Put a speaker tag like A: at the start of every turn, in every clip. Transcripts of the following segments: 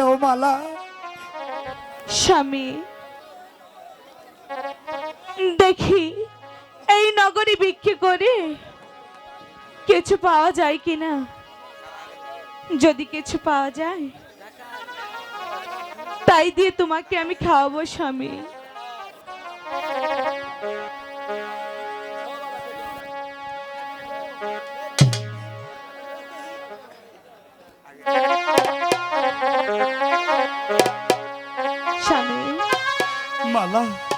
A: দাও মালা।
B: স্বামী, দেখি, এই নগরী বিক্রি করে কিছু পাওয়া যায় কিনা? যদি কিছু পাওয়া যায়, তাই দিয়ে তোমাকে আমি খাওয়াবো, স্বামী।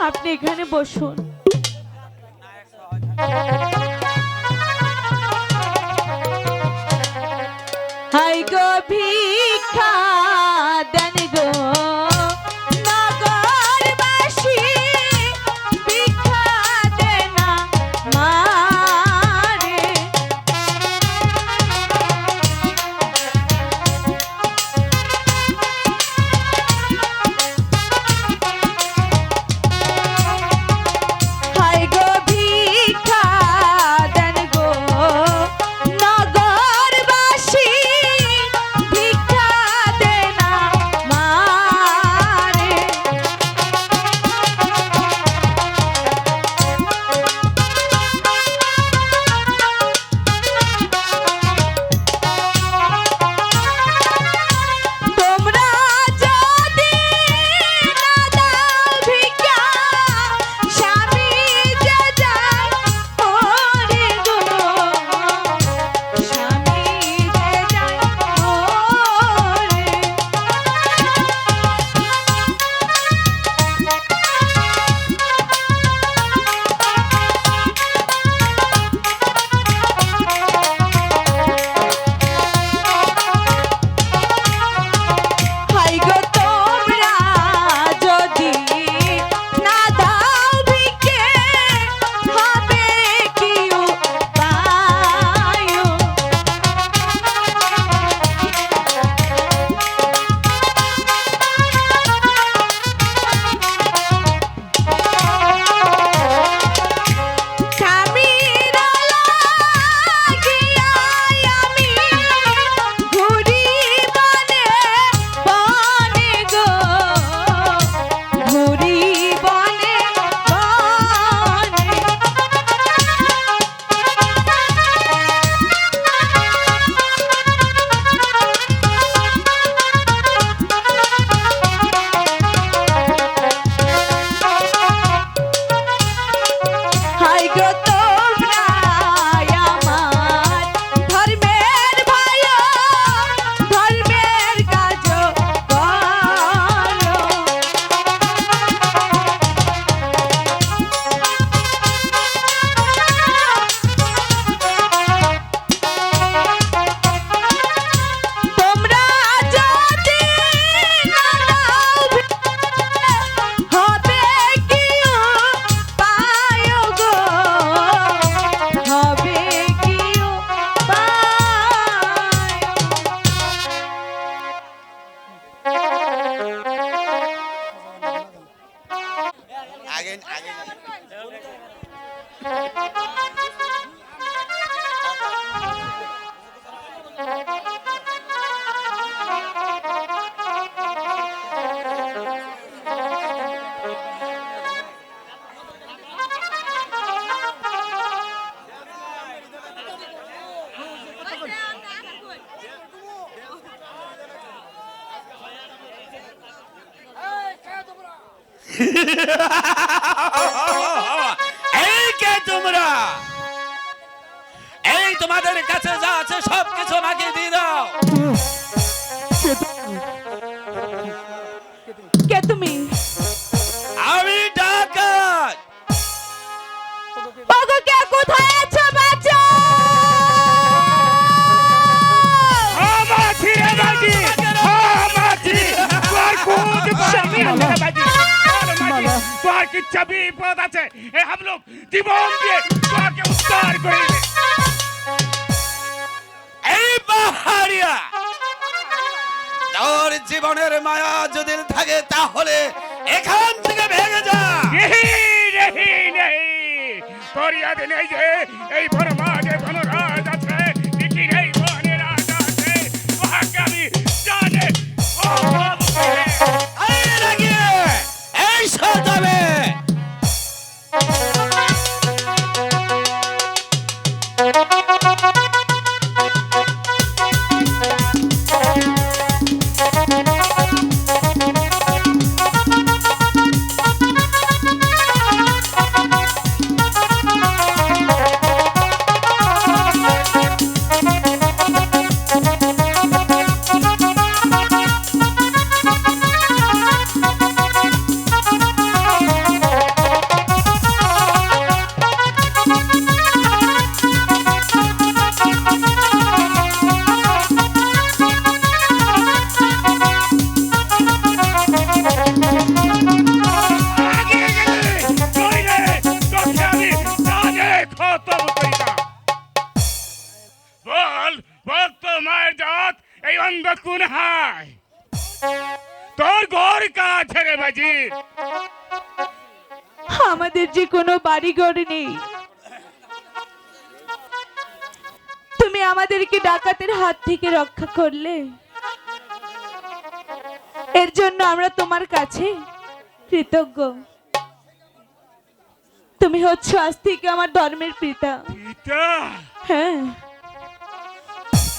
B: আপনি এখানে বসুন।
C: এই তোমরা? এই তোমাদের কাছে যা আছে সবকিছু আমাকে द्वार की छवि पौधा चे ए हम लोग जीवन दिए द्वार के उद्धार करेंगे এই বাহারিয়া তোর জীবনের মায়া যদি থাকে তাহলে এখান থেকে ভেঙে যা।
D: তোর ইয়াদ নেই যে এই বড় মাঝে কোনো রাজ আছে দেখি নেই মনে রাজ আছে মহাকাবি জানে ও এই শতাবে ঘর কাছে রে বাজি।
E: আমাদের যে কোনো বাড়িঘর নেই। তুমি আমাদেরকে ডাকাতের হাত থেকে রক্ষা করলে। এর জন্য আমরা তোমার কাছে কৃতজ্ঞ। তুমি হচ্ছ আজ থেকে আমার ধর্মের পিতা।
D: পিতা?
E: হ্যাঁ।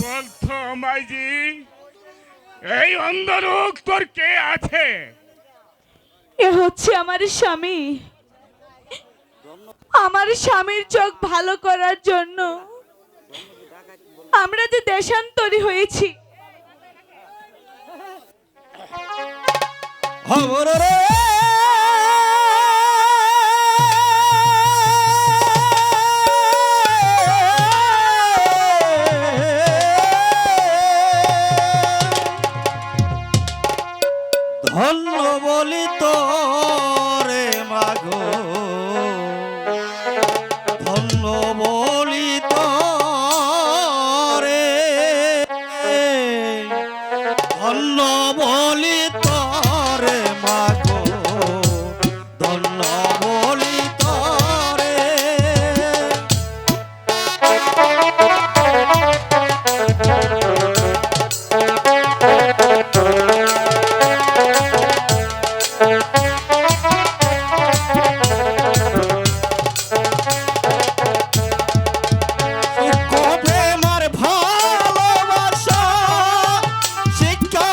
D: বলতো মাইজি। এই অন্ধলোক তোর কে আছে?
E: এ হচ্ছে আমার স্বামী। আমার স্বামীর চোখ ভালো করার জন্য আমরা যে দেশান্তরী হয়েছি।
A: খবর রে! God.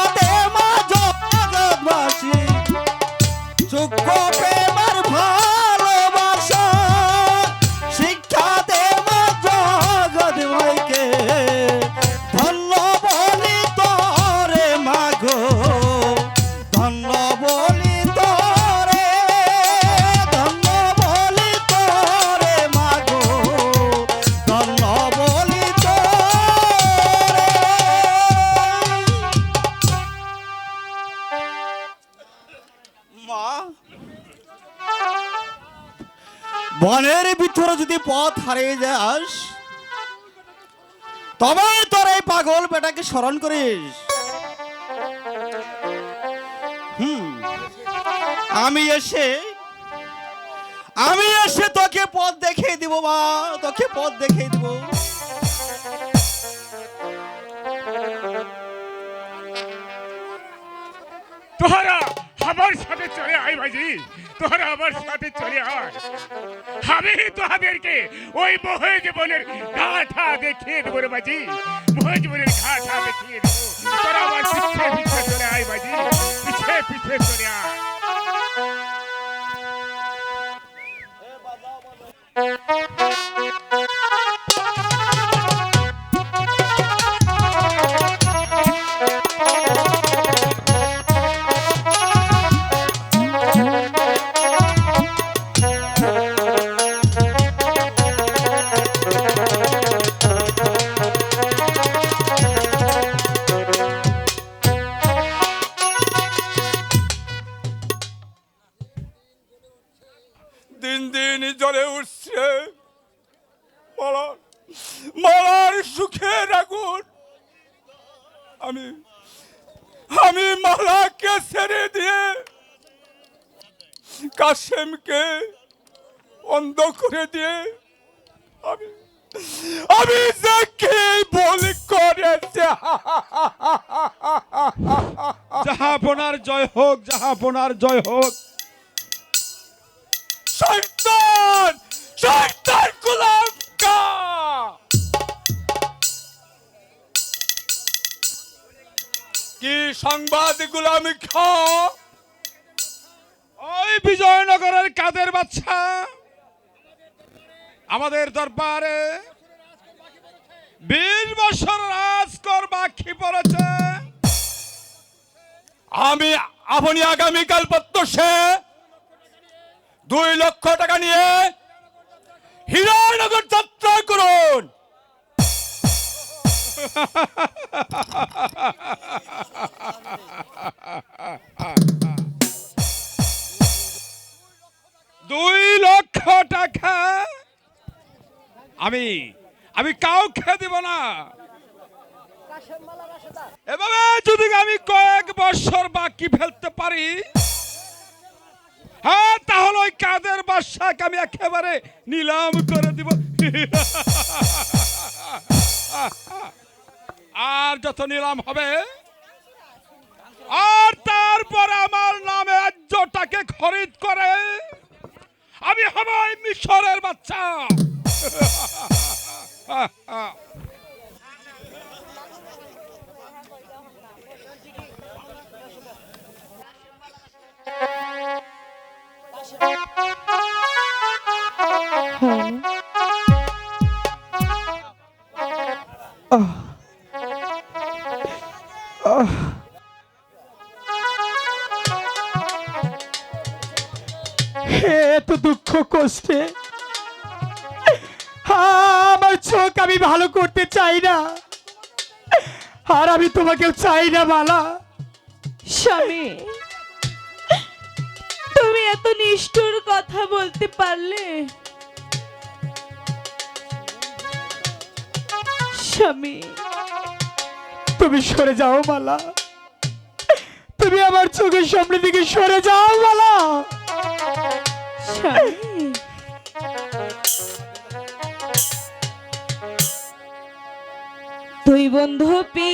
A: পথ হারিয়ে যাস, তবে তোর এই পাগল বেটাকে স্মরণ করিস। আমি এসে আমি এসে তোকে পথ দেখিয়ে দিব মা, তোকে পথ দেখিয়ে দিব।
D: তোহারা আমার সাথে চলে আয় বাজি তোহারা আমার সাথে চলে আয়। আমি তোহাদেরকে ওই মহে জীবনের গাথা দেখিয়ে দেবো রে বাজি মহে জীবনের গাথা দেখিয়ে দেবো। তোরা আমার পিছে পিছে চলে আয় বাজি পিছে পিছে চলে আয়।
F: দিন আমি আমি মালাকে ছেড়ে দিয়ে কাশেমকে অন্ধ করে দিয়ে আমি আমি যে কি ভুল করেছে?
A: জাহাপনার জয় হোক জাহাপনার জয় হোক।
F: শয়তান! শয়তান! কি সংবাদ গোলাম
A: ওই বিজয়নগরের কাদের বাচ্চা? আমাদের দরবারে বিশ বছর রাজ কর বাকি পড়েছে।
F: আমি, আপনি আগামীকাল প্রত্যুষে দুই লক্ষ টাকা নিয়ে হীরানগর যাত্রা করুন।
A: দুই লক্ষ টাকা। আমি আমি কাউকে দিব না।
F: এভাবে যদি আমি কয়েক বছর বাকি ফেলতে পারি হ্যাঁ তাহলে ওই কাদের বাদশাকে আমি একেবারে নিলাম করে দিব। আর যত নিলাম হবে, আর তারপর আমার নামে রাজ্যটাকে খরিদ করে আমি হব মিশরের বাচ্চা।
A: কষ্টে আমার চোখ আমি ভালো করতে চাই না। আর আমি তোমাকেও চাই না বালা।
B: স্বামী তুমি এত নিষ্ঠুর কথা বলতে পারলে? স্বামী।
A: তুমি সরে যাও মালা তুমি আমার চোখের সামনে দিকে সরে যাও মালা
B: তুই বন্ধু পি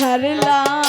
B: ছাড়লাম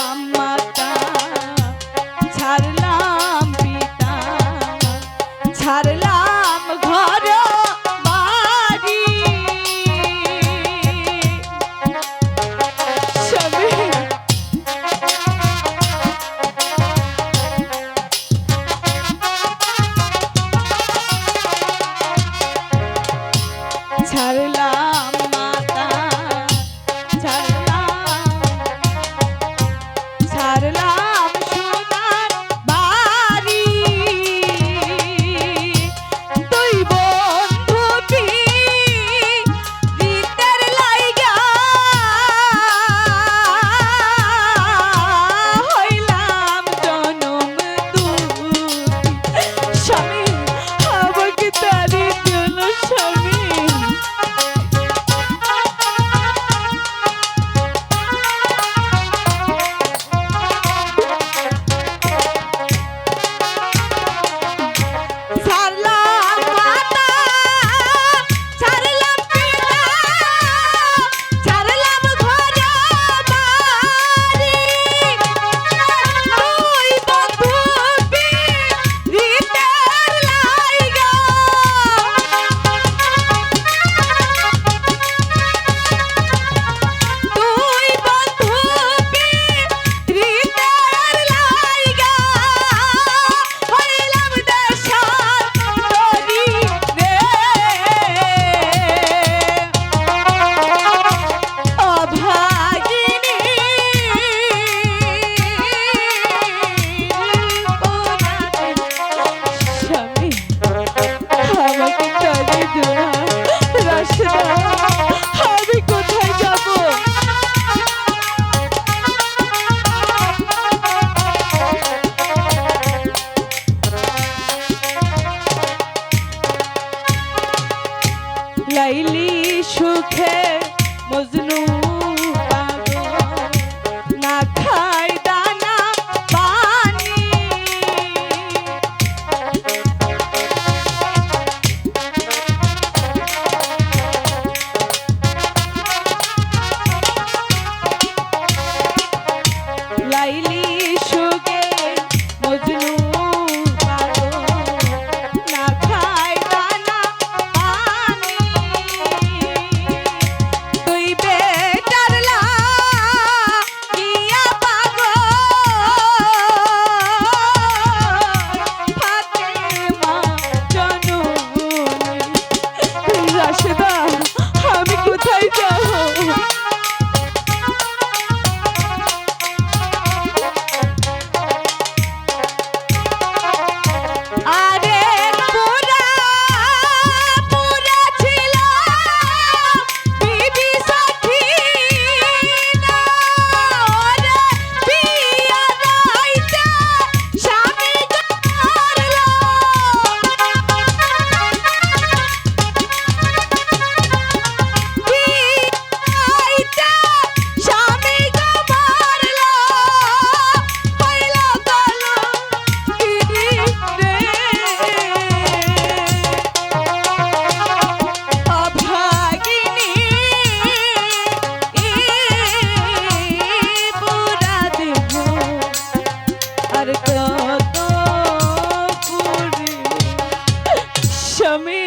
B: স্বামী।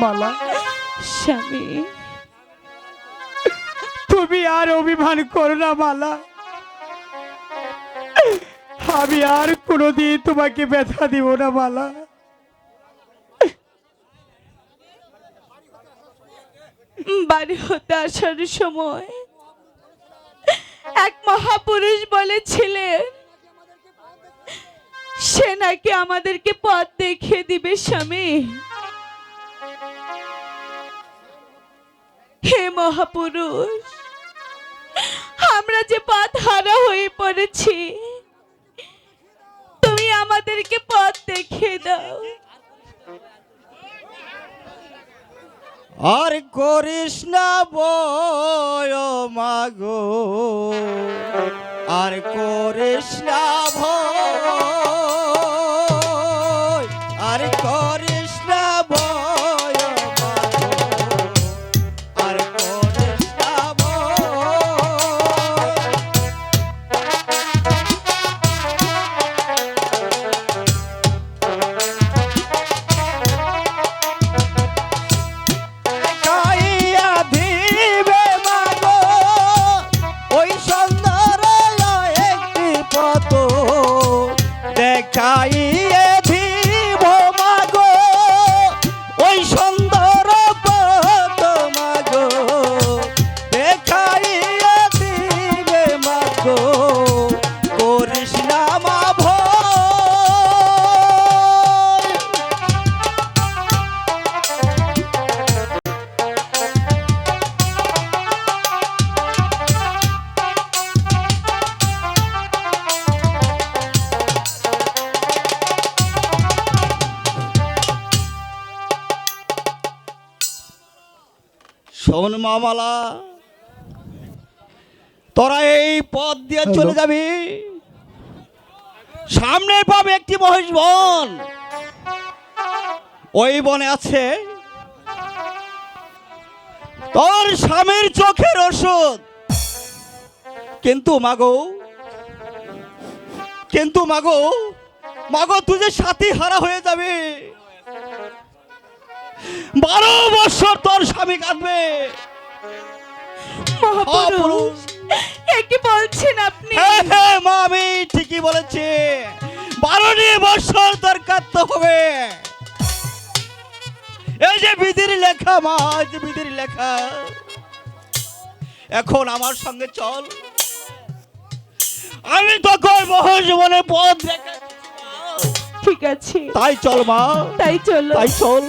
A: মালা
B: স্বামী।
A: তুমি আর অভিমান করো না বালা। আমি আর কোনোদিন তোমাকে ব্যথা দিব না বালা।
B: বাড়ি হতে আসার সময় এক মহাপুরুষ বলেছিলেন সে নাকি আমাদেরকে পথ দেখিয়ে দিবে, স্বামী। হে মহাপুরুষ, আমরা যে পথ হারা হয়ে পড়েছি, তুমি আমাদেরকে পথ দেখিয়ে দাও।
A: আর করিস না বয় মাগো, আর করিস না ভয় শোন মামালা তোরা এই পথ দিয়ে চলে যাবি। সামনে পাবে একটি মহেশ বন। ওই বনে আছে তোর স্বামীর চোখের ওষুধ। কিন্তু মাগো কিন্তু মাগো মাগো তুই যে সাথী হারা হয়ে যাবে। বারো বছর তোর স্বামী কাঁদবে।
B: মহাপুরুষ কি বলছেন আপনি।
A: হ্যাঁ মা আমি ঠিকই বলেছি। বারোটি বছর তোর কাঁদতে হবে। এই যে বিধির লেখা মা এই যে বিধির লেখা। এখন আমার সঙ্গে চল। আমি তোকে ওই মহেশ জীবনের পথ দেখা
B: ঠিক আছে।
A: তাই চল মা।
B: তাই চলো।
A: তাই চল।